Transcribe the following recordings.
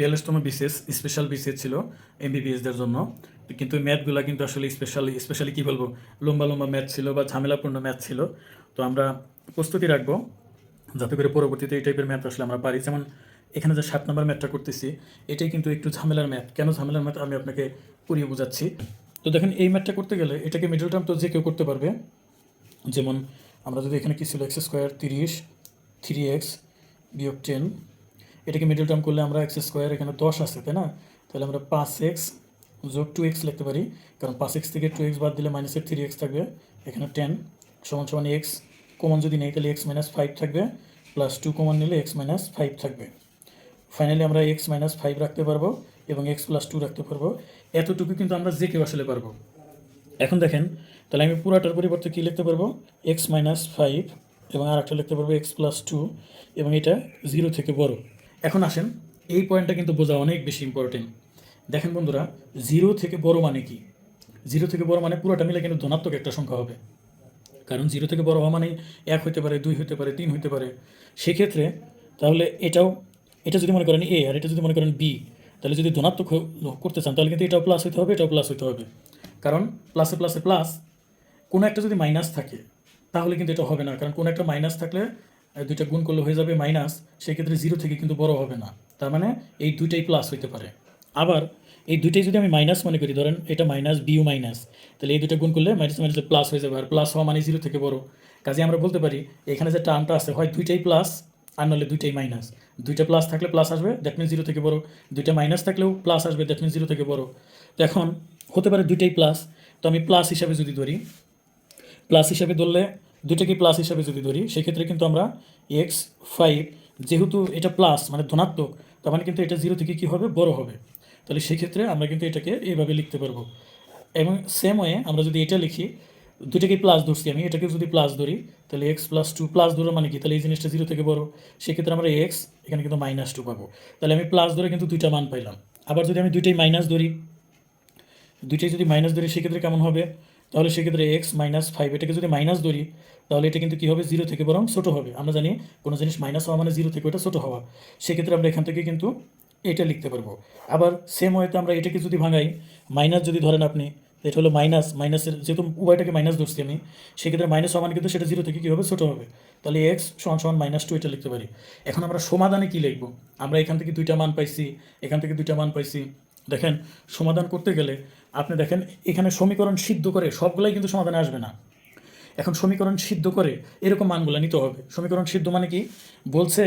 বিয়াল্লিশতম BCS special BCS ছিল এমবিবিএসদের জন্য। কিন্তু ম্যাথগুলো কিন্তু আসলে স্পেশালি স্পেশালি কী বলব, লম্বা লম্বা ম্যাথ ছিল বা ঝামেলাপূর্ণ ম্যাথ ছিল। তো আমরা প্রস্তুতি রাখব, যাতে করে পরবর্তীতে এই টাইপের ম্যাথ আসলে আমরা পারি। যেমন এখানে যে সাত নম্বর ম্যাথটা করতেছি, এটাই কিন্তু একটু ঝামেলার ম্যাথ কেন ঝামেলার ম্যাথ আমি আপনাকে পুরিয়ে বোঝাচ্ছি। তো দেখেন, এই ম্যাথটা করতে গেলে এটাকে মিডল টার্ম তো যে কেউ করতে পারবে। যেমন আমরা যদি এখানে কী ছিল এক্স স্কোয়ার তিরিশ থ্রি এক্স বিয়োগ টেন এটাকে মিডল টার্ম করলে আমরা এক্স স্কোয়ার এখানে দশ আছে, তাই না? তাহলে আমরা পাঁচ এক্স যোগ টু এক্স লিখতে পারি, কারণ পাঁচ এক্স থেকে টু এক্স বাদ দিলে মাইনাসের থ্রি এক্স থাকবে, এখানে টেন সমান সমান এক্স কমন যদি নেই, তাহলে এক্স মাইনাস ফাইভ থাকবে প্লাস টু কমন নিলে এক্স মাইনাস ফাইভ থাকবে। ফাইনালি আমরা এক্স মাইনাস ফাইভ রাখতে পারব এবং এক্স প্লাস টু রাখতে পারব। এতটুকু কিন্তু আমরা যে কেউ আসলে পারব। এখন দেখেন, তাহলে আমি পুরাটার পরিবর্তে কী লিখতে পারব? এক্স মাইনাস ফাইভ এবং আর একটা লিখতে পারব এক্স প্লাস টু এবং এটা জিরো থেকে বড়। এখন আসেন, এই পয়েন্টটা কিন্তু বোঝা অনেক বেশি ইম্পর্টেন্ট দেখেন বন্ধুরা জিরো থেকে বড় মানে কি? জিরো থেকে বড় মানে পুরোটা মিলে কিন্তু ধনাত্মক একটা সংখ্যা হবে। কারণ জিরো থেকে বড় হওয়া মানে এক হতে পারে, দুই হতে পারে, তিন হতে পারে। সেক্ষেত্রে তাহলে এটাও, এটা যদি মনে করেন এ আর এটা যদি মনে করেন বি তাহলে যদি ধনাত্মক করতে চান, তাহলে কিন্তু এটাও প্লাস হতে হবে, এটাও প্লাস হতে হবে। কারণ প্লাসে প্লাসে প্লাস কোনো একটা যদি মাইনাস থাকে, তাহলে কিন্তু এটা হবে না। কারণ কোনো একটা মাইনাস থাকলে দুইটা গুণ করলে হয়ে যাবে মাইনাস সেক্ষেত্রে জিরো থেকে কিন্তু বড় হবে না। তার মানে এই দুইটাই প্লাস হইতে পারে। আবার এই দুইটাই যদি আমি মাইনাস মনে করি, ধরেন এটা মাইনাস বিউ মাইনাস তাহলে এই দুটো গুণ করলে মাইনাস মাইনাসে প্লাস হয়ে যাবে, আর প্লাস হওয়া মানে জিরো থেকে বড়। কাজে আমরা বলতে পারি, এখানে যে টার্মটা আছে, হয় দুইটাই প্লাস আর নাহলে দুইটাই মাইনাস দুইটা প্লাস থাকলে প্লাস আসবে দ্যাট মিনস জিরো থেকে বড়। দুইটা মাইনাস থাকলেও প্লাস আসবে দ্যাট মিনস জিরো থেকে বড়। তো এখন, হতে পারে দুইটাই প্লাস তো আমি প্লাস হিসাবে যদি ধরি প্লাস হিসাবে ধরলে দুইটাকে প্লাস হিসাবে যদি ধরি, সেক্ষেত্রে কিন্তু আমরা এক্স ফাইভ যেহেতু এটা প্লাস মানে ধনাত্মক, তার মানে কিন্তু এটা জিরো থেকে কী হবে? বড় হবে। তাহলে সেক্ষেত্রে আমরা কিন্তু এটাকে এইভাবে লিখতে পারব। এবং সেম ওয়ে আমরা যদি এটা লিখি দুটাকে প্লাস ধরছি আমি এটাকে যদি প্লাস ধরি, তাহলে এক্স প্লাস টু প্লাস ধরো মানে কি? তাহলে এই জিনিসটা জিরো থেকে বড়। সেক্ষেত্রে আমরা এক্স এখানে কিন্তু মাইনাস টু পাবো। তাহলে আমি প্লাস ধরে কিন্তু দুইটা মান পাইলাম। আবার যদি আমি দুইটাই মাইনাস ধরি, দুইটাই যদি মাইনাস ধরি, সেক্ষেত্রে কেমন হবে? তাহলে সেক্ষেত্রে এক্স মাইনাস ফাইভ এটাকে যদি মাইনাস ধরি, তাহলে এটা কিন্তু কী হবে? জিরো থেকে বরং ছোটো হবে। আমরা জানি কোনো জিনিস মাইনাস হওয়া মানে জিরো থেকে ওটা ছোটো হওয়া। সেক্ষেত্রে আমরা এখান থেকে কিন্তু এটা লিখতে পারব। আবার সেম ওয়েতে আমরা এটাকে যদি ভাঙাই মাইনাস যদি ধরেন আপনি এটা হলো মাইনাস মাইনাসের যেহেতু উভয়টাকে মাইনাস ধরছি আমি, সেক্ষেত্রে মাইনাস হওয়া মানে কিন্তু সেটা জিরো থেকে কী হবে? ছোটো হবে। তাহলে এক্স সমান সমান মাইনাস টু এটা লিখতে পারি। এখন আমরা সমাধানে কী লিখব? আমরা এখান থেকে দুইটা মান পাইছি, এখান থেকে দুইটা মান পাইছি। দেখেন, সমাধান করতে গেলে আপনি দেখেন, এখানে সমীকরণ সিদ্ধ করে সবগুলাই কিন্তু সমাধানে আসবে না। এখন সমীকরণ সিদ্ধ করে এরকম মানগুলো নিতে হবে। সমীকরণ সিদ্ধ মানে কি? বলছে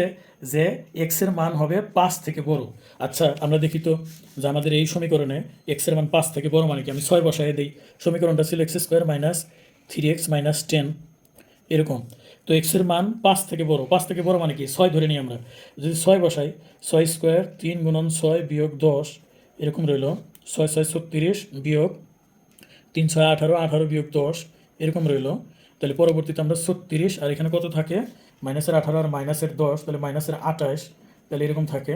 যে এক্সের মান হবে পাঁচ থেকে বড়। আচ্ছা আমরা দেখি তো যে আমাদের এই সমীকরণে এক্সের মান পাঁচ থেকে বড় মানে কি? আমি ছয় বসায় দিই। সমীকরণটা ছিল x square minus three x minus ten এরকম। তো এক্সের মান পাঁচ থেকে বড়। পাঁচ থেকে বড় মানে কি? ছয় ধরে নিই আমরা। যদি ছয় বসাই, ছয় স্কোয়ার তিন গুণন ছয় বিয়োগ দশ, এরকম রইল। ছয় ছয় ছত্রিশ বিয়োগ তিন ছয় আঠারো আঠারো বিয়োগ দশ, এরকম রইল। তাহলে পরবর্তীতে আমরা ছত্রিশ, আর এখানে কত থাকে? মাইনাসের আঠারো আর মাইনাসের দশ, তাহলে মাইনাসের আঠাশ, তাহলে এরকম থাকে।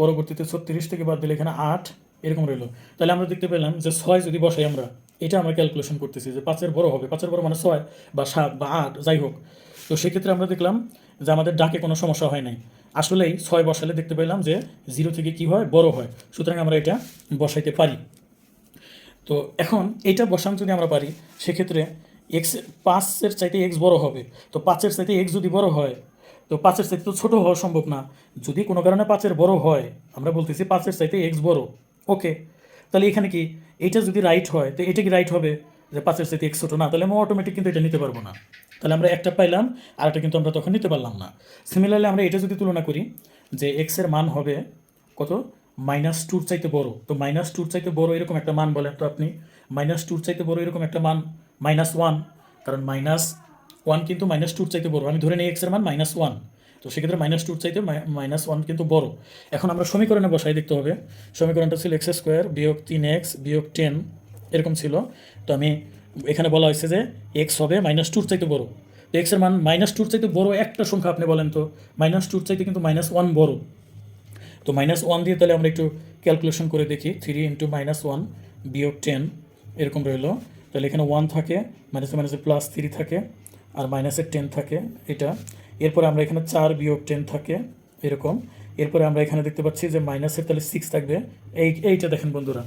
পরবর্তীতে ছত্রিশ থেকে বাদ দিলে এখানে আট, এরকম রইল। তাহলে আমরা দেখতে পেলাম যে ছয় যদি বসাই আমরা, এটা আমরা ক্যালকুলেশন করতেছি যে পাঁচের বড় হবে। পাঁচের বড় মানে ছয় বা সাত বা আট, যাই হোক। তো সেক্ষেত্রে আমরা দেখলাম যে আমাদের ডাকে কোনো সমস্যা হয় নাই। আসলেই ছয় বসালে দেখতে পেলাম যে জিরো থেকে কি হয়? বড় হয়। সুতরাং আমরা এটা বসাইতে পারি। তো এখন এটা বসান যদি আমরা পারি, সেক্ষেত্রে এক্স পাঁচের চাইতে এক্স বড় হবে। তো পাঁচের চাইতে এক্স যদি বড় হয়, তো পাঁচের চাইতে তো ছোটো হওয়া সম্ভব না। যদি কোনো কারণে পাঁচের বড় হয়, আমরা বলতেছি পাঁচের চাইতে এক্স বড়। ওকে, তাহলে এখানে কি? এটা যদি রাইট হয়, তো এটা কি রাইট হবে? যে পাঁচের চাইতে এক্স ছোটো না, তাহলে আমরা অটোমেটিক কিন্তু এটা নিতে পারব না। তাহলে আমরা একটা পাইলাম, আর একটা কিন্তু আমরা তখন নিতে পারলাম না। সিমিলারলি আমরা এটা যদি তুলনা করি, যে এক্সের মান হবে কত? মাইনাস টুর চাইতে বড়। তো মাইনাস টুর চাইতে বড় এরকম একটা মান বলেন তো আপনি। মাইনাস টুর চাইতে বড় এরকম একটা মান মাইনাস ওয়ান কারণ মাইনাস ওয়ান কিন্তু মাইনাস টুর চাইতে বড়। আমি ধরে নিই এক্সের মান মাইনাস ওয়ান তো সেক্ষেত্রে মাইনাস টুর চাইতে মাইনাস ওয়ান কিন্তু বড়। এখন আমরা সমীকরণে বসাই দেখতে হবে। সমীকরণটা ছিল এক্স স্কোয়ার বিয়োগ তিন এক্স বিয়োগ টেন এরকম ছিল। তো আমি এখানে বলা হয়েছে যে এক্স হবে মাইনাস টুর চাইতে বড়ো। তো এক্সের মান মাইনাস টুর চাইতে বড়ো একটা সংখ্যা আপনি বলেন তো মাইনাস টুর চাইতে কিন্তু মাইনাস ওয়ান বড়ো। তো মাইনাস ওয়ান দিয়ে তাহলে আমরা একটু ক্যালকুলেশন করে দেখি থ্রি ইন্টু মাইনাস ওয়ান বিয়োগ টেন এরকম রইল। তাহলে এখানে ওয়ান থাকে মাইনাসে মাইনাসে প্লাস থ্রি থাকে, আর মাইনাসের টেন থাকে এটা। এরপর আমরা এখানে চার বিয়োগ টেন থাকে, এরকম। এরপরে আমরা এখানে দেখতে পাচ্ছি যে মাইনাসের তাহলে সিক্স থাকবে। এই, এইটা দেখেন বন্ধুরা।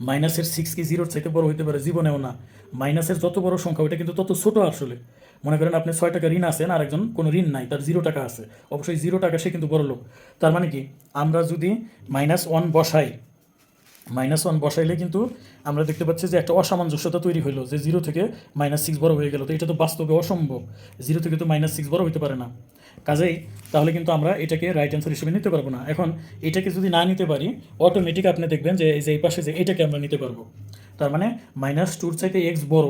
মাইনাসের সিক্স কি জিরোর চাইতে বড় হইতে পারে? জীবনেও না। মাইনাসের যত বড় সংখ্যা, ওইটা কিন্তু তত ছোট আসলে। মনে করেন আপনি ছয় টাকা ঋণ আছেন, আর একজন কোনো ঋণ নাই, তার জিরো টাকা আছে। অবশ্যই জিরো টাকা সে কিন্তু বড় লোক। তার মানে কি? আমরা যদি মাইনাস ওয়ান বসাই মাইনাস ওয়ান বসাইলে কিন্তু আমরা দেখতে পাচ্ছি যে একটা অসামঞ্জস্যতা তৈরি হলো যে জিরো থেকে মাইনাস সিক্স বড় হয়ে গেল। তো এটা তো বাস্তবে অসম্ভব। জিরো থেকে তো মাইনাস সিক্স বড় হতে পারে না। কাজেই তাহলে কিন্তু আমরা এটাকে রাইট অ্যান্সার হিসেবে নিতে পারব না। এখন এটাকে যদি না নিতে পারি অটোমেটিক আপনি দেখবেন যে এই যে এই পাশে যে এটাকে আমরা নিতে পারব। তার মানে মাইনাস টুর চাইতে এক্স বড়,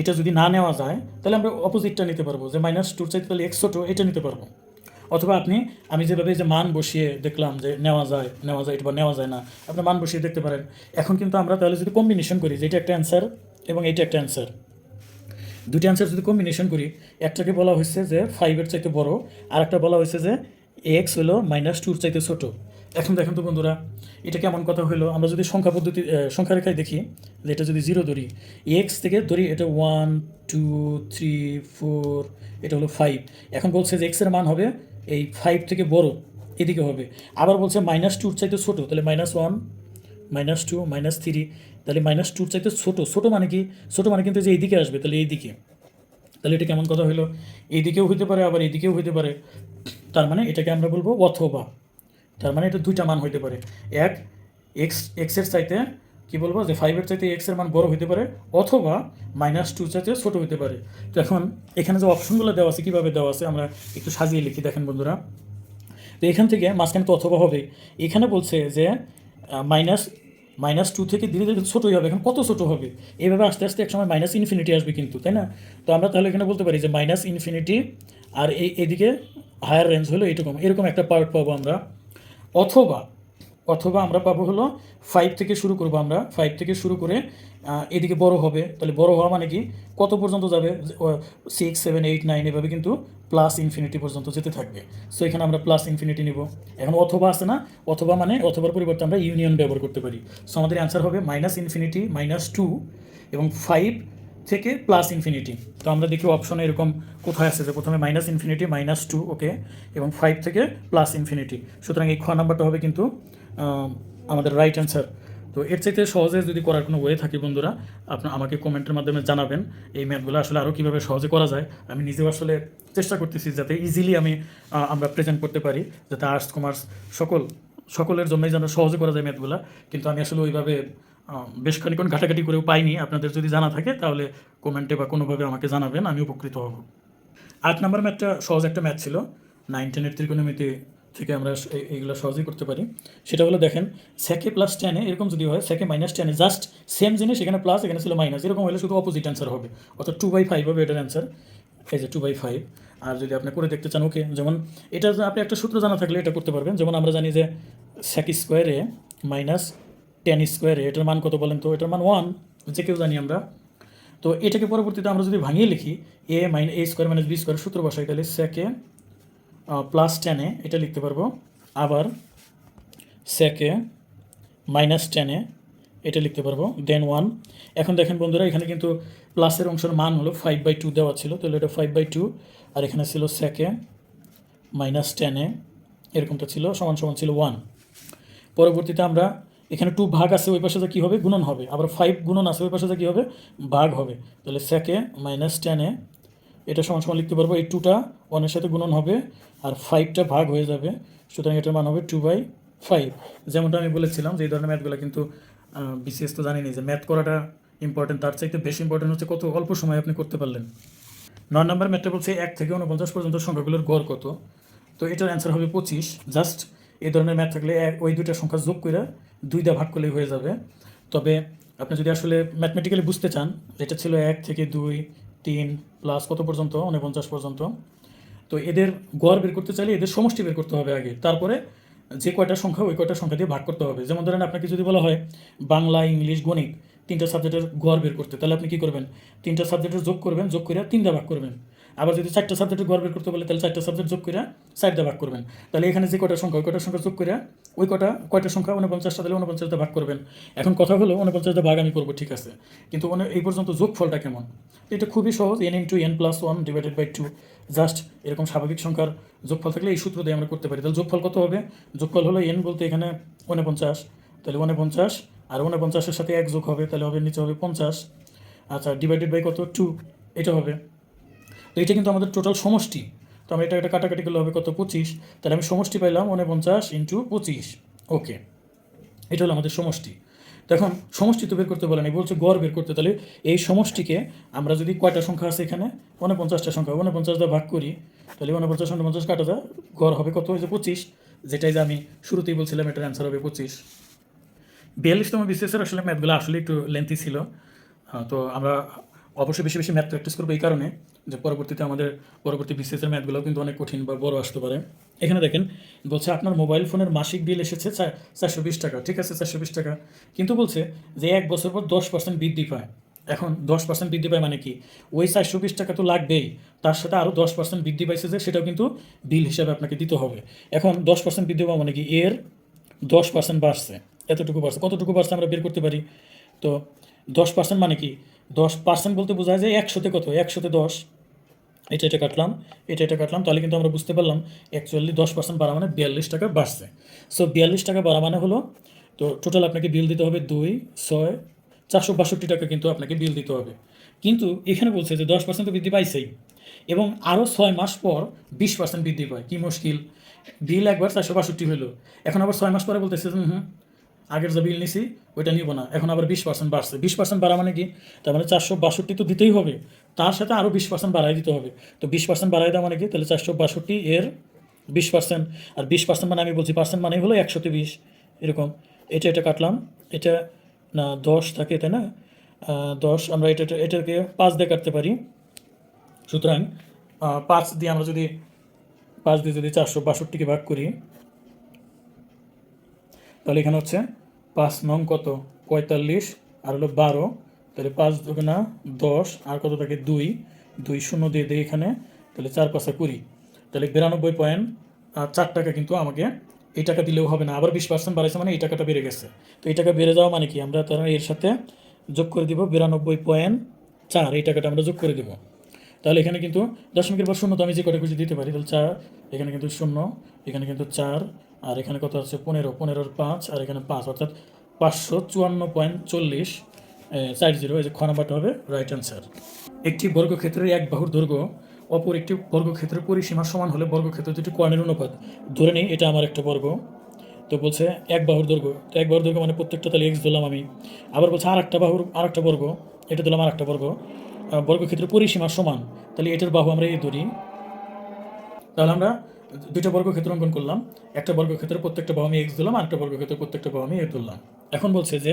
এটা যদি না নেওয়া যায়, তাহলে আমরা অপোজিটটা নিতে পারব। যে মাইনাস টুর চাইতে তাহলে এক্স ছোটো, এটা নিতে পারব। অথবা আপনি, আমি যেভাবে যে মান বসিয়ে দেখলাম যে নেওয়া যায় নেওয়া যায় এটা বা নেওয়া যায় না আপনি মান বসিয়ে দেখতে পারেন। এখন কিন্তু আমরা তাহলে যদি কম্বিনেশন করি, যে এটা একটা অ্যান্সার এবং এটা একটা অ্যান্সার দুটি অ্যান্সার যদি কম্বিনেশন করি, একটাকে বলা হয়েছে যে ফাইভের চাইতে বড় আর একটা বলা হয়েছে যে এক্স হলো মাইনাস টুর চাইতে ছোট। এখন দেখেন তো বন্ধুরা, এটা কেমন কথা হলো? আমরা যদি সংখ্যা পদ্ধতি সংখ্যা রেখায় দেখি, যে এটা যদি জিরো ধরি এক্স থেকে ধরি, এটা ওয়ান টু থ্রি ফোর এটা হলো ফাইভ এখন বলছে যে এক্সের মান হবে এই ফাইভ থেকে বড়, এদিকে হবে। আবার বলছে মাইনাস টুর চাইতে ছোটো, তাহলে minus one minus two minus three তাহলে মাইনাস টুর চাইতে ছোটো। ছোটো মানে কি? ছোটো মানে কিন্তু যে এইদিকে আসবে, তাহলে এইদিকে। তাহলে এটা কেমন কথা হলো এইদিকেও হইতে পারে, আবার এইদিকেও হইতে পারে। তার মানে এটাকে আমরা বলব অথবা। তার মানে এটা দুইটা মান হইতে পারে। এক এক্স এক্সের চাইতে কি বলব? যে ফাইভের চাইতে এক্সের মান বড় হইতে পারে অথবা মাইনাস টু চাইতে ছোট হইতে পারে। তো এখন এখানে যে অপশনগুলো দেওয়া আছে, কীভাবে দেওয়া আছে আমরা একটু সাজিয়ে লিখি, দেখেন বন্ধুরা। তো এখান থেকে মাঝখানে তো অথবা হবে এখানে বলছে যে মাইনাস মাইনাস টু থেকে ধীরে ধীরে ছোটোই হবে। এখন কত ছোটো হবে? এইভাবে আস্তে আস্তে এক সময় মাইনাস ইনফিনিটি আসবে কিন্তু, তাই না? তো আমরা তাহলে এখানে বলতে পারি যে মাইনাস ইনফিনিটি আর এই, এদিকে হায়ার রেঞ্জ হলো এরকম এরকম একটা পার্ট পাবো আমরা। অথবা অথবা আমরা পাবো হলো ফাইভ থেকে শুরু করব আমরা। ফাইভ থেকে শুরু করে এদিকে বড় হবে। তাহলে বড় হওয়া মানে কি? কত পর্যন্ত যাবে? সিক্স সেভেন এইট নাইন এভাবে কিন্তু প্লাস ইনফিনিটি পর্যন্ত যেতে থাকবে। সো এখানে আমরা প্লাস ইনফিনিটি নেব। এখন অথবা আছে না? অথবা মানে অথবার পরিবর্তে আমরা ইউনিয়ন ব্যবহার করতে পারি। সো আমাদের অ্যান্সার হবে মাইনাস ইনফিনিটি মাইনাস টু এবং ফাইভ থেকে প্লাস ইনফিনিটি তো আমরা দেখি অপশনে এরকম কোথায় আছে যে প্রথমে minus infinity minus two okay এবং ফাইভ থেকে প্লাস ইনফিনিটি সুতরাং এই খ নাম্বারটা হবে কিন্তু আমাদের রাইট অ্যান্সার তো এর চাইতে সহজে যদি করার কোনো ওয়ে থাকে বন্ধুরা, আপনার আমাকে কমেন্টের মাধ্যমে জানাবেন এই ম্যাথগুলো আসলে আরও কীভাবে সহজে করা যায়। আমি নিজেও আসলে চেষ্টা করতেছি যাতে ইজিলি আমি আমরা প্রেজেন্ট করতে পারি, যাতে আর্টস কমার্স সকল, সকলের জন্যই যেন সহজে করা যায় ম্যাথগুলো কিন্তু আমি আসলে ওইভাবে বেশ খানিক্ষণ ঘাটাঘাটি করেও পাইনি। আপনাদের যদি জানা থাকে, তাহলে কমেন্টে বা কোনোভাবে আমাকে জানাবেন, আমি উপকৃত হব। আট নাম্বার ম্যাথটা সহজ একটা ম্যাথ ছিল। নাইন টেনের ত্রিকোণমিতি থেকে আমরা এইগুলো সহজেই করতে পারি। সেটা হলো দেখেন সেকে প্লাস টেনে এরকম যদি হয় সেকে মাইনাস টেনে জাস্ট সেম জিনিস, এখানে প্লাস এখানে ছিল মাইনাস এরকম হলে শুধু অপোজিট অ্যান্সার হবে। অর্থাৎ টু বাই ফাইভ হবে এটার অ্যান্সার এই যে টু বাই ফাইভ আর যদি আপনি করে দেখতে চান ওকে যেমন এটা আপনি একটা সূত্র জানা থাকলে এটা করতে পারবেন। যেমন আমরা জানি যে সেক স্কোয়ারে মাইনাস টেন স্কোয়ারে এটার মান কত বলেন তো? এটার মান ওয়ান যে কেউ জানি আমরা। তো এটাকে পরবর্তীতে আমরা যদি ভাঙিয়ে লিখি a mine a square minus b square সূত্র বসাই, তাহলে সেকে প্লাস টেনে এটা লিখতে পারব। আবার সেকে মাইনাস টেনে এটা লিখতে পারব। দেন ওয়ান এখন দেখেন বন্ধুরা, এখানে কিন্তু প্লাসের অংশের মান হলো ফাইভ বাই টু দেওয়া ছিল, তাহলে এটা ফাইভ বাই টু আর এখানে ছিল সেকে মাইনাস টেনে এরকমটা ছিল, সমান সমান ছিল ওয়ান পরবর্তীতে আমরা এখানে টু ভাগ আছে, ওই পাশে কী হবে? গুণন হবে। আবার ফাইভ গুণন আছে, ওই পাশে কী হবে? ভাগ হবে। তাহলে সেকে মাইনাস টেনে এটা সমান সমান লিখতে পারব, এই টুটা ওয়ানের সাথে গুণন হবে আর ফাইভটা ভাগ হয়ে যাবে, সুতরাং এটার মান হবে টু বাই ফাইভ যেমনটা আমি বলেছিলাম যে এই ধরনের ম্যাথগুলো কিন্তু বিসিএস তো জানিনি যে ম্যাথ করাটা ইম্পর্টেন্ট তার চাইতে বেশি ইম্পর্টেন্ট হচ্ছে কত অল্প সময় আপনি করতে পারলেন। নয় নম্বর ম্যাথটা বলছে এক থেকে উনপঞ্চাশ পর্যন্ত সংখ্যাগুলোর গড় কত? তো এটার অ্যান্সার হবে পঁচিশ। জাস্ট এই ধরনের ম্যাথ থাকলে এক, ওই দুইটা সংখ্যা যোগ করে দুইটা ভাগ করলেই হয়ে যাবে। তবে আপনি যদি আসলে ম্যাথমেটিক্যালি বুঝতে চান, যেটা ছিল এক থেকে দুই তিন প্লাস কত পর্যন্ত? উনপঞ্চাশ পর্যন্ত। তো এদের গড় বের করতে চাইলে এদের সমষ্টি বের করতে হবে আগে। তারপরে যে কয়টা সংখ্যা, ওই কয়টা সংখ্যা দিয়ে ভাগ করতে হবে। যেমন ধরেন আপনাকে যদি বলা হয় বাংলা, ইংলিশ, গণিত তিনটা সাবজেক্টের গড় বের করতে, তাহলে আপনি কী করবেন? তিনটা সাবজেক্টের যোগ করবেন, যোগ করে তিনটা ভাগ করবেন। আবার যদি চারটা সাবজেক্টে গড় বের করতে বলে, তাহলে চারটা সাবজেক্ট যোগ করে দিয়ে ভাগ করবেন। তাহলে এখানে যে কয়টা সংখ্যা, ওই কয়টা সংখ্যা যোগ করে ওই কটা কয়টা সংখ্যা উনপঞ্চাশটা তাহলে উনপঞ্চাশটা ভাগ করবেন। এখন কথা হলো উনপঞ্চাশটা ভাগ আমি করব, ঠিক আছে? কিন্তু এই পর্যন্ত যোগফলটা কেমন? এটা খুবই সহজ n into n plus one divided by two just এরকম স্বাভাবিক সংখ্যার যোগফল থাকলে এই সূত্র দিয়ে আমরা করতে পারি। তাহলে যোগফল কত হবে? যোগফল হলো এন বলতে এখানে উনপঞ্চাশ তাহলে উনপঞ্চাশ আর উনপঞ্চাশের সাথে এক যোগ হবে, তাহলে হবে নিচে হবে পঞ্চাশ। আচ্ছা ডিভাইডেড বাই কত? টু এটা হবে। তো এটা কিন্তু আমাদের টোটাল সমষ্টি। তো আমরা এটা একটা কাটাকাটি করলে হবে কত? পঁচিশ। তাহলে আমি সমষ্টি পাইলাম উনপঞ্চাশ ইন্টু পঁচিশ। ওকে এটা হলো আমাদের সমষ্টি। এখন সমষ্টি তো বের করতে বলেন বলছে গড় বের করতে। তাহলে এই সমষ্টিকে আমরা যদি কয়টা সংখ্যা আছে এখানে? উনপঞ্চাশটা সংখ্যা, উনপঞ্চাশ দিয়ে ভাগ করি, তাহলে উনপঞ্চাশ উনপঞ্চাশ কাটা যায়, গড় হবে কত? হয়েছে পঁচিশ। যেটাই যে আমি শুরুতেই বলছিলাম, এটার অ্যান্সার হবে পঁচিশ। বিয়াল্লিশতম বিসিএসের আসলে ম্যাথগুলো আসলে একটু লেন্থি ছিল। তো আমরা অবশ্যই বেশি বেশি ম্যাথ প্র্যাকটিস করব এই কারণে। যে পরবর্তীতে আমাদের পরবর্তী বিসিএসের ম্যাথগুলো কিন্তু অনেক কঠিন বা বড় আসতে পারে। এখানে দেখেন, বলছে আপনার মোবাইল ফোনের মাসিক বিল এসেছে চারশো বিশ টাকা, ঠিক আছে? চারশো বিশ টাকা। কিন্তু বলছে যে এক বছর পর দশ পার্সেন্ট বৃদ্ধি পায়। এখন দশ পার্সেন্ট বৃদ্ধি পায় মানে কি? ওই চারশো বিশ টাকা তো লাগবেই। তার সাথে আরও দশ পার্সেন্ট বৃদ্ধি পাইছে যে সেটাও কিন্তু বিল হিসাবে আপনাকে দিতে হবে। এখন দশ পার্সেন্ট বৃদ্ধি পাওয়া মানে কি? এর দশ পার্সেন্ট বাড়ছে। এতটুকু বাড়ছে। কতটুকু বাড়ছে আমরা বের করতে পারি? তো দশ পার্সেন্ট মানে কি? দশ পার্সেন্ট বলতে বোঝায় যে একশোতে কত? একশোতে দশ। এটা এটা কাটলাম, এটা এটা কাটলাম, তাহলে কিন্তু আমরা বুঝতে পারলাম অ্যাকচুয়ালি দশ পার্সেন্ট বাড়া মানে বিয়াল্লিশ টাকা বাড়ছে। সো বিয়াল্লিশ টাকা বাড়া মানে হলো, তো টোটাল আপনাকে বিল দিতে হবে দুই, ছয়, চারশো বাষট্টি টাকা কিন্তু আপনাকে বিল দিতে হবে। কিন্তু এখানে বলছে যে দশ পার্সেন্ট তো বৃদ্ধি পাইছেই, এবং আরও ছয় মাস পর বিশ পার্সেন্ট বৃদ্ধি পায়। কী মুশকিল। বিল একবার চারশো বাষট্টি হলো। এখন আবার ছয় মাস পরে বলতেছে হুম আগের যে বিল নিছি, ওইটা নিব না। এখন আবার বিশ পার্সেন্ট বাড়ছে। বিশ পার্সেন্ট বাড়া মানে কি? তার মানে চারশো বাষট্টি তো দিতেই হবে। তার সাথে আরও বিশ পার্সেন্ট বাড়াই দিতে হবে। তো বিশ পার্সেন্ট বাড়াই দেওয়া মানে কি? তাহলে চারশো বাষট্টি এর বিশ পার্সেন্ট আর বিশ পার্সেন্ট মানে আমি বলছি পার্সেন্ট মানে হলো একশোতে বিশ এরকম। এটা এটা কাটলাম। এটা না, দশ থাকে তাই না? দশ। আমরা এটা- এটাকে পাঁচ দিয়ে কাটতে পারি। সুতরাং পাঁচ দিয়ে আমরা যদি পাঁচ দিয়ে যদি চারশো বাষট্টিকে ভাগ করি তাহলে এখানে হচ্ছে পাঁচ নং কত? পঁয়তাল্লিশ, আর হলো বারো। তাহলে পাঁচ দুগুণা দশ, আর কত থাকে? দুই। দুই শূন্য দিয়ে দিই এখানে, তাহলে চার পাঁচা কুড়ি। তাহলে বিরানব্বই পয়েন্ট চার টাকা কিন্তু আমাকে এই টাকা দিলেও হবে না। আবার বিশ পার্সেন্ট বাড়াইছে মানে এই টাকাটা বেড়ে গেছে। তো এই টাকা বেড়ে যাওয়া মানে কি? আমরা তারা এর সাথে যোগ করে দিব বিরানব্বই পয়েন্ট চার। এই টাকাটা আমরা যোগ করে দেবো। তাহলে এখানে কিন্তু দশমিকের পর শূন্য তো আমি যে কটা খুঁজে দিতে পারি, তাহলে চার, এখানে কিন্তু শূন্য, এখানে কিন্তু চার আর এখানে কত আছে? পনেরো পনেরোর পাঁচ, আর এখানে পাঁচ, অর্থাৎ পাঁচশো চুয়ান্ন পয়েন্ট চল্লিশ চার জিরো, এই যে খ নাম্বারটা হবে রাইট অ্যান্সার একটি বর্গক্ষেত্রের এক বাহুর দৈর্ঘ্য, অপর একটি বর্গক্ষেত্রের পরিসীমার সমান হলে বর্গক্ষেত্র দুটি কর্ণের অনুপাত। ধরে নিই, এটা আমার একটা বর্গ। তো বলছে এক বাহুর দৈর্ঘ্য, তো এক বাহুর দৈর্ঘ্য মানে প্রত্যেকটা তাহলে এক্স দিলাম আমি। আবার বলছে আর একটা বাহুর আর একটা বর্গ, এটা দিলাম আর একটা বর্গ বর্গক্ষেত্রের পরিসীমা সমান, তাহলে এটার বাহু আমরা এই ধরি। তাহলে আমরা দুইটা বর্গক্ষেত্র অঙ্কন করলাম। একটা বর্গক্ষেত্রের প্রত্যেকটা বাহু আমি এক্স দিলাম আর একটা বর্গক্ষেত্রের প্রত্যেকটা বাহু আমি এ তুললাম। এখন বলছে যে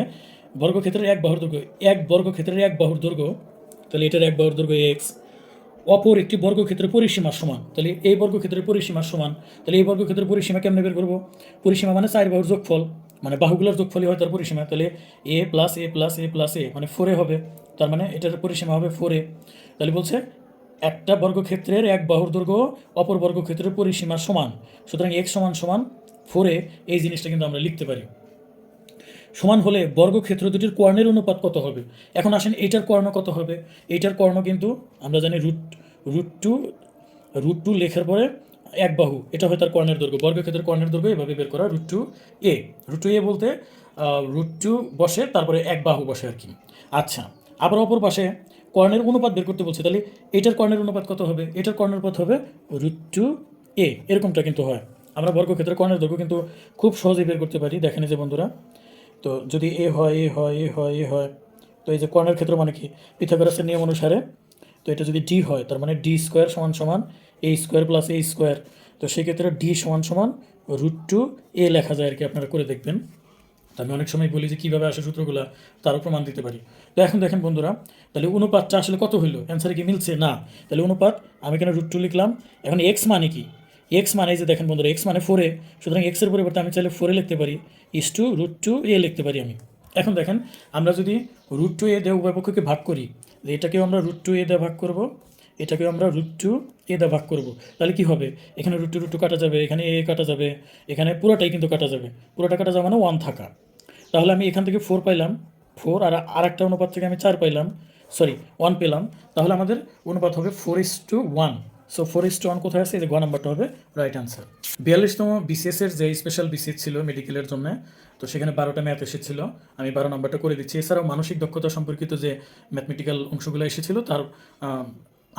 বর্গক্ষেত্রের এক বাহুর দৈর্ঘ্য এক বর্গক্ষেত্রের এক বাহুর দৈর্ঘ্য তাহলে এটার এক বাহুর দৈর্ঘ্য এক্স অপর একটি বর্গক্ষেত্রের পরিসীমার সমান, তাহলে এই বর্গক্ষেত্রের পরিসীমার সমান, তাহলে এই বর্গক্ষেত্রের পরিসীমা কেমনে বের করব? পরিসীমা মানে চার বাহুর যোগফল মানে বাহুগুলোর যোগফলই হয় তার পরিসীমা, তাহলে a plus a plus a plus a মানে ফোরে হবে, তার মানে এটার পরিসীমা হবে ফোরে তাহলে বলছে একটা বর্গক্ষেত্রের এক বাহুর দৈর্ঘ্য, অপর বর্গক্ষেত্রের পরিসীমার সমান। সুতরাং এক সমান সমান ফোরে এই জিনিসটা কিন্তু আমরা লিখতে পারি। সমান হলে বর্গক্ষেত্র দুটির কর্ণের অনুপাত কত হবে? এখন আসেন এইটার কর্ণ কত হবে? এইটার কর্ণ কিন্তু আমরা জানি root root two root two লেখার পরে এক বাহু। এটা হয় তার কর্ণের দৈর্ঘ্য। বর্গক্ষেত্রের কর্ণের দৈর্ঘ্য এভাবে বের করা root two a root two a বলতে রুট টু বসে, তারপরে এক বাহু বসে আর কি। আচ্ছা আবার অপর পাশে কর্ণের অনুপাত বের করতে বলছে, তাহলে এটার কর্ণের অনুপাত কত হবে? এটার কর্ণের অনুপাত হবে রুট টু এ এরকমটা কিন্তু হয়। আমরা বর্গক্ষেত্রের কর্ণের দৈর্ঘ্য কিন্তু খুব সহজেই বের করতে পারি। দেখেন যে বন্ধুরা, তো যদি এ হয় এ হয় এ হয় এ হয়, তো এই যে কর্ণের ক্ষেত্র মানে কি? পিথাগোরাসের নিয়ম অনুসারে, তো এটা যদি ডি হয়, তার মানে ডি স্কোয়ার সমান সমান a square plus a square তো সেক্ষেত্রে ডি সমান সমান রুট টু এ লেখা যায় আর কি, আপনারা করে দেখবেন। তো আমি অনেক সময় বলি যে কীভাবে আসে সূত্রগুলো, তারও প্রমাণ দিতে পারি। তো এখন দেখেন বন্ধুরা, তাহলে অনুপাতটা আসলে কত হইল? অ্যান্সারে কি মিলছে? না। তাহলে অনুপাত, আমি কেন রুট টু লিখলাম? এখন এক্স মানে কি? এক্স মানে যে দেখেন বন্ধুরা এক্স মানে ফোরে সুতরাং এক্সের পরিবর্তে আমি চাইলে ফোরে লিখতে পারি। Is two root two a লিখতে পারি আমি। এখন দেখেন, আমরা যদি রুট টু এ দিয়ে উভয় পক্ষকে ভাগ করি এটাকেও আমরা রুট টু এ দিয়ে ভাগ করব, এটাকেও আমরা রুট টু এ দা ভাগ করব। তাহলে কি হবে? এখানে রুট রুট কাটা যাবে, এখানে এ কাটা যাবে, এখানে পুরোটাই কিন্তু কাটা যাবে। পুরোটা কাটা যাবে মানে ওয়ান থাকা। তাহলে আমি এখান থেকে ফোর পাইলাম। ফোর আর আরেকটা অনুপাত থেকে আমি চার পাইলাম। সরি ওয়ান পেলাম। তাহলে আমাদের অনুপাত হবে four is to one so four is to one কোথায় আছে? এই যে গ নাম্বারটা হবে রাইট আনসার বিয়াল্লিশতম বিসিএস এর যে স্পেশাল বিসিএস ছিল মেডিকেলের জন্য, তো সেখানে বারোটা ম্যাথ এসেছিল। আমি বারো নাম্বারটা করে দিচ্ছি। এছাড়াও মানসিক দক্ষতা সম্পর্কিত যে ম্যাথমেটিক্যাল অংশগুলো এসেছিল, তার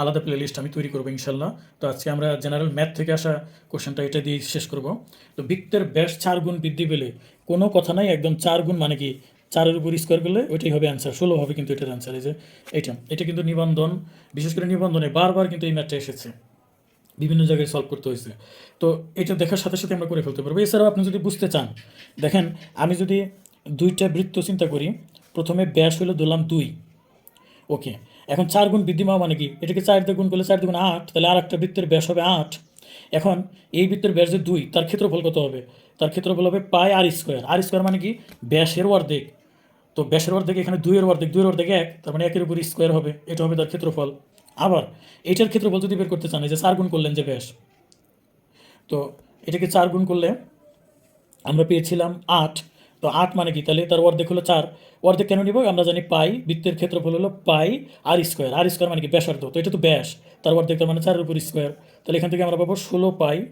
আলাদা প্লে লিস্ট আমি তৈরি করব ইনশাল্লাহ। তো আজকে আমরা জেনারেল ম্যাথ থেকে আসা কোশ্চেনটা এটা দিয়ে শেষ করব। তো বৃত্তের ব্যাস চার গুণ বৃদ্ধি পেলে কোনো কথা নাই, একদম চার গুণ মানে কি চারের উপর স্কোয়ার করলে ওইটাই হবে অ্যান্সার ষোলো হবে কিন্তু এটার অ্যান্সার এই যে এটা এটা কিন্তু নিবন্ধন, বিশেষ করে নিবন্ধনে বারবার কিন্তু এই ম্যাথটা এসেছে। বিভিন্ন জায়গায় সলভ করতে হয়েছে। তো এটা দেখার সাথে সাথে আমরা করে ফেলতে পারব। এছাড়াও আপনি যদি বুঝতে চান, দেখেন আমি যদি দুইটা বৃত্ত চিন্তা করি, প্রথমে ব্যাস হলো ধরলাম দুই। ওকে এখন চার গুণ বৃদ্ধি পাওয়া মানে কি? এটাকে চার দিয়ে গুণ করলে চার দুগুণ আট, তাহলে আর একটা বৃত্তের ব্যাস হবে আট। এখন এই বৃত্তের ব্যাস যে দুই, তার ক্ষেত্রফল কত হবে? তার ক্ষেত্রফল হবে পাই আর স্কোয়ার। আর স্কোয়ার মানে কি? ব্যাসের অর্ধেক। তো ব্যাসের অর্ধেক এখানে দুইয়ের অর্ধেক দুইয়ের অর্ধেক এক, তার মানে একের উপর স্কোয়ার হবে, এটা হবে তার ক্ষেত্রফল। আবার এটার ক্ষেত্রফল যদি বের করতে চান যে চার গুণ করলেন যে ব্যাস, তো এটাকে চার গুণ করলে আমরা পেয়েছিলাম আট। তো আট মানে কি? তাহলে তার অর্ধেক হলো চার। অর্ধেক কেন নিব? আমরা জানি পাই, বৃত্তের ক্ষেত্রফল হলো পাই আর স্কোয়ার। আর স্কোয়ার মানে কি? ব্যাসার্ধ। তো এটা তো ব্যাস। তার অর্ধেক তার মানে চারের উপর স্কোয়ার। তাহলে এখান থেকে আমরা পাবো ষোলো পাই।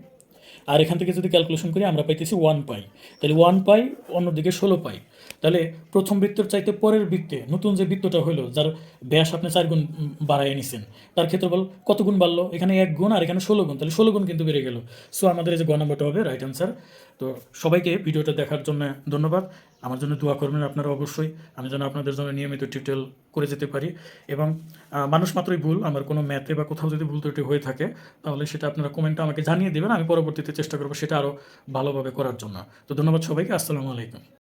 আর এখান থেকে যদি ক্যালকুলেশন করি, আমরা পাইতেছি ওয়ান পাই। তাহলে ওয়ান পাই, অন্যদিকে ষোলো পাই। তাহলে প্রথম বৃত্তের চাইতে পরের বৃত্তে নতুন যে বৃত্তটা হলো যার ব্যাস আপনি চার গুণ বাড়ায় নিছেন, তার ক্ষেত্রফল কত গুণ বাড়লো? এখানে এক গুণ আর এখানে ষোলো গুণ, তাহলে ষোলো গুণ কিন্তু বেড়ে গেল। সো আমাদের এই যে গ নম্বরটা হবে রাইট অ্যান্সার তো সবাইকে ভিডিওটা দেখার জন্য ধন্যবাদ। আমার জন্য দোয়া করবেন আপনারা অবশ্যই। আমি যেন আপনাদের জন্য নিয়মিত টিউটোরিয়াল করে যেতে পারি। এবং মানুষ মাত্রই ভুল, আমার কোনো ম্যাথে বা কোথাও যদি ভুল ত্রুটি হয়ে থাকে, তাহলে সেটা আপনারা কমেন্টে আমাকে জানিয়ে দেবেন। আমি পরবর্তীতে চেষ্টা করব সেটা আরও ভালোভাবে করার জন্য। তো ধন্যবাদ সবাইকে, আসসালামু আলাইকুম।